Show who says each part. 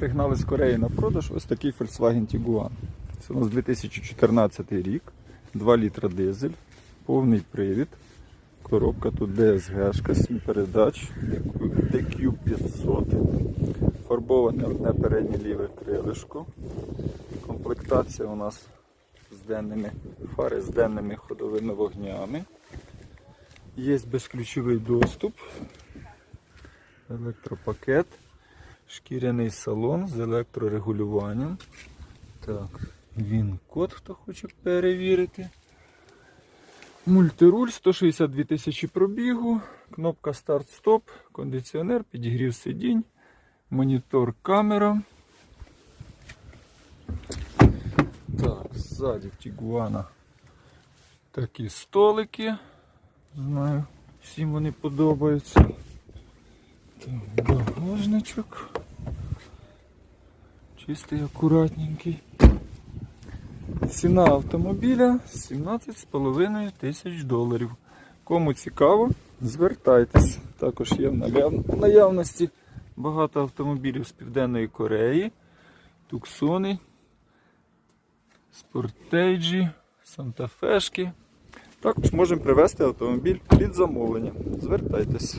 Speaker 1: пригнали з Кореї на продаж ось такий Volkswagen Tiguan. Це у нас 2014 рік, 2 літра дизель, повний привід. Коробка тут DSG, 7 передач, DQ500. Фарбоване одне переднє ліве крилишко. Комплектація у нас з денними фари з денними ходовими вогнями. Є безключовий доступ, електропакет, шкіряний салон з електрорегулюванням. Так, він код, хто хоче перевірити. Мультируль 162 тисячі пробігу, кнопка старт-стоп, кондиціонер, підігрів сидінь, монітор камера. Так, ззаді в Тігуана такі столики. Знаю, всім вони подобаються. Так, багажничок. Чистий, акуратненький. Ціна автомобіля 17,5 тисяч доларів. Кому цікаво, звертайтесь. Також є в наявності багато автомобілів з Південної Кореї, Туксони, Спортейджі, Сантафешки. Також можемо привезти автомобіль під замовлення. Звертайтесь.